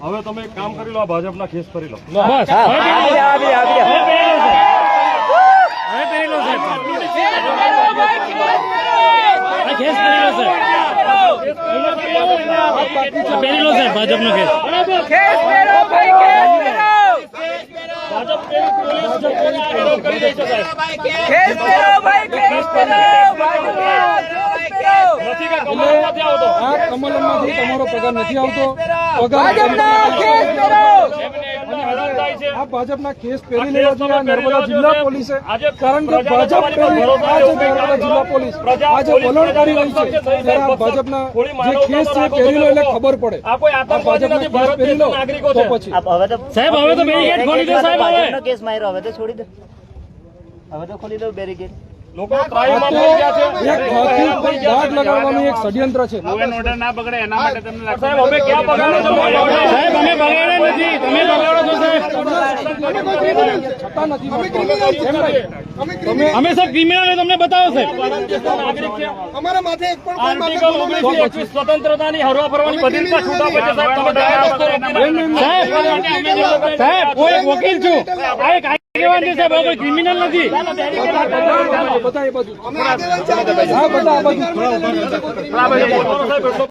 હવે તમે એક કામ કરી લો આ ભાજપના કેસ કરી લો. પહેરી લો. સાહેબ. હવે પહેરી લો સાહેબ આ કેસ પહેરી લો સાહેબ આ પહેરી લો સાહેબ ભાજપનો કેસ નથી કે કમળ નથી આવતો આ કમલમમાંથી તમારો પગાર નથી આવતો. પગાર આ ભાજપના કેસ પહેરી લેવા જોઈએ નર્મદા જિલ્લા પોલીસે. કારણ કે ભાજપ નર્મદા જિલ્લા પોલીસ પ્રજા આ જે પોલીસ વલણ કરી રહી છે. ત્યારે આ ભાજપના જે કેસ છે પહેરી લો એટલે ખબર પડે. આ કોઈ આ આતંકવાદી ભાજપના કેસ પહેરી લો તો પછી. આ હવે તો સાહેબ, હવે તો બેરીકેડ ખોલી દો, સાહેબ, હવે. કેસ માર્યો હવે તો છોડી દો. હવે તો ખોલી દો બેરીકેડ. લોકો ત્રાહીમામ આ ગયા છે. એક દાગ લગાડવાનું એક ષડયંત્ર છે સાહેબ અમે ક્યાં પગાર સાહેબ અમે બગાડ્યા નથી તમે બગાડો છો સાહેબ અમે સાહેબ ક્રિમિનલ તમને બતાવો સાહેબ અમારા માથે એક પણ કોઈ માથે આર્ટિકલ ઓગણીસો એકવીસ સ્વતંત્રતાની હરવા ફરવાની બધી છૂટા સાહેબ. સાહેબ એક વકીલ છું છે સાહેબ? કોઈ ક્રિમિનલ નથી. બધા. એ બાજુ બધા આ એટલો